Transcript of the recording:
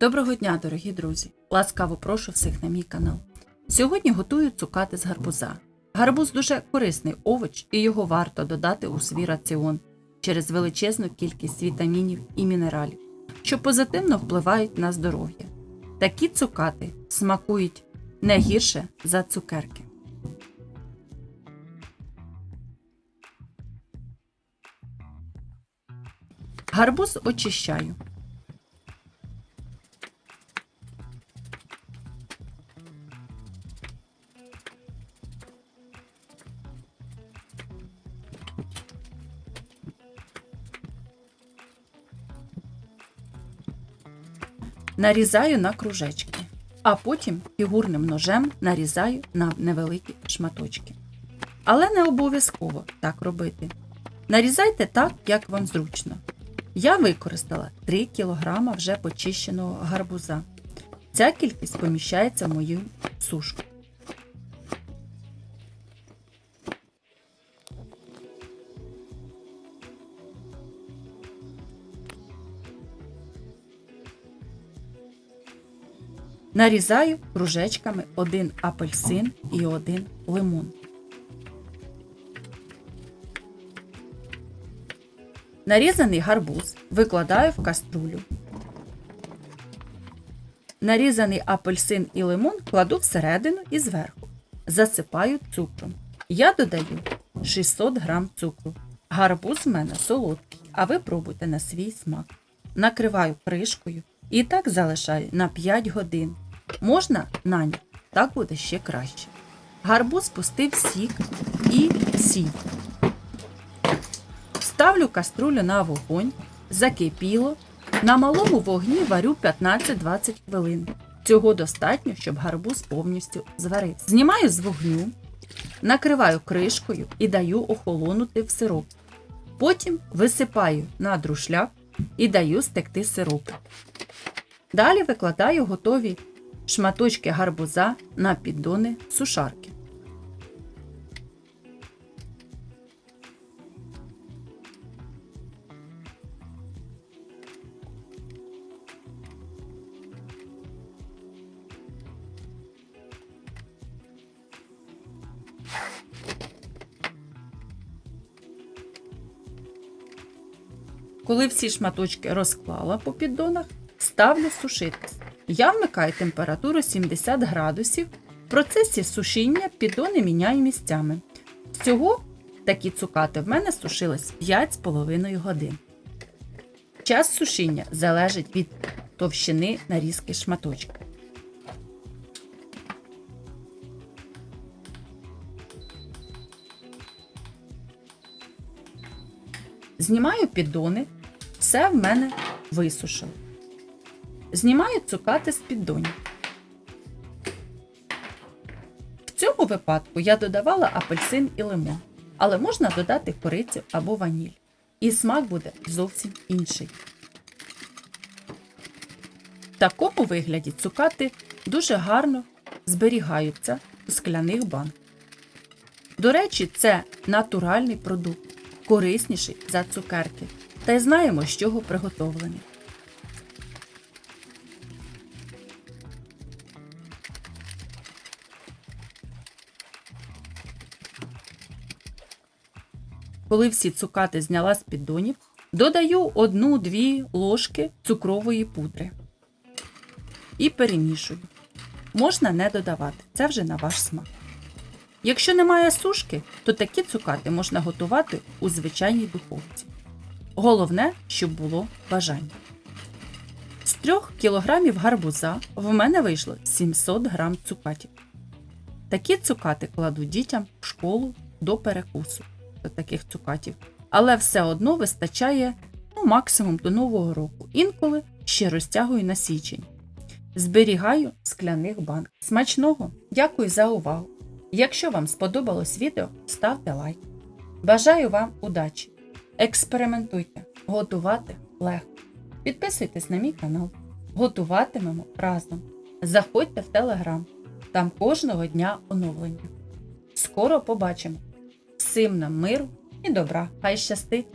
Доброго дня, дорогі друзі! Ласкаво прошу всіх на мій канал. Сьогодні готую цукати з гарбуза. Гарбуз дуже корисний овоч, і його варто додати у свій раціон через величезну кількість вітамінів і мінералів, що позитивно впливають на здоров'я. Такі цукати смакують не гірше за цукерки. Гарбуз очищаю. Нарізаю на кружечки, а потім фігурним ножем нарізаю на невеликі шматочки. Але не обов'язково так робити. Нарізайте так, як вам зручно. Я використала 3 кг вже почищеного гарбуза. Ця кількість поміщається в мою сушку. Нарізаю кружечками один апельсин і один лимон. Нарізаний гарбуз викладаю в каструлю. Нарізаний апельсин і лимон кладу всередину і зверху. Засипаю цукром. Я додаю 600 г цукру. Гарбуз в мене солодкий, а ви пробуйте на свій смак. Накриваю кришкою і так залишаю на 5 годин. Можна на так буде ще краще. Гарбуз пустив сік і сіль. Ставлю каструлю на вогонь, закипіло. На малому вогні варю 15-20 хвилин. Цього достатньо, щоб гарбуз повністю зварився. Знімаю з вогню, накриваю кришкою і даю охолонути в сироп. Потім висипаю на друшляк і даю стекти сироп. Далі викладаю готові шматочки гарбуза на піддони сушарки. Коли всі шматочки розклала по піддонах, ставлю сушитись. Я вмикаю температуру 70 градусів. В процесі сушіння піддони міняю місцями. Всього такі цукати в мене сушились 5,5 годин. Час сушіння залежить від товщини нарізки шматочка. Знімаю піддони, все в мене висушило. Знімаю цукати з піддонів. В цьому випадку я додавала апельсин і лимон, але можна додати корицю або ваніль. І смак буде зовсім інший. В такому вигляді цукати дуже гарно зберігаються у скляних банках. До речі, це натуральний продукт, корисніший за цукерки. Та й знаємо, з чого приготовлений. Коли всі цукати зняла з піддонів, додаю 1-2 ложки цукрової пудри і перемішую. Можна не додавати, це вже на ваш смак. Якщо немає сушки, то такі цукати можна готувати у звичайній духовці. Головне, щоб було бажання. З 3 кг гарбуза в мене вийшло 700 г цукатів. Такі цукати кладу дітям в школу до перекусу таких цукатів. Але все одно вистачає ну, максимум до Нового року. Інколи ще розтягую на січень. Зберігаю скляних банках. Смачного! Дякую за увагу! Якщо вам сподобалось відео, ставте лайк. Бажаю вам удачі! Експериментуйте, готувати легко. Підписуйтесь на мій канал. Готуватимемо разом. Заходьте в телеграм. Там кожного дня оновлення. Скоро побачимо! Всім нам миру і добра! Хай щастить!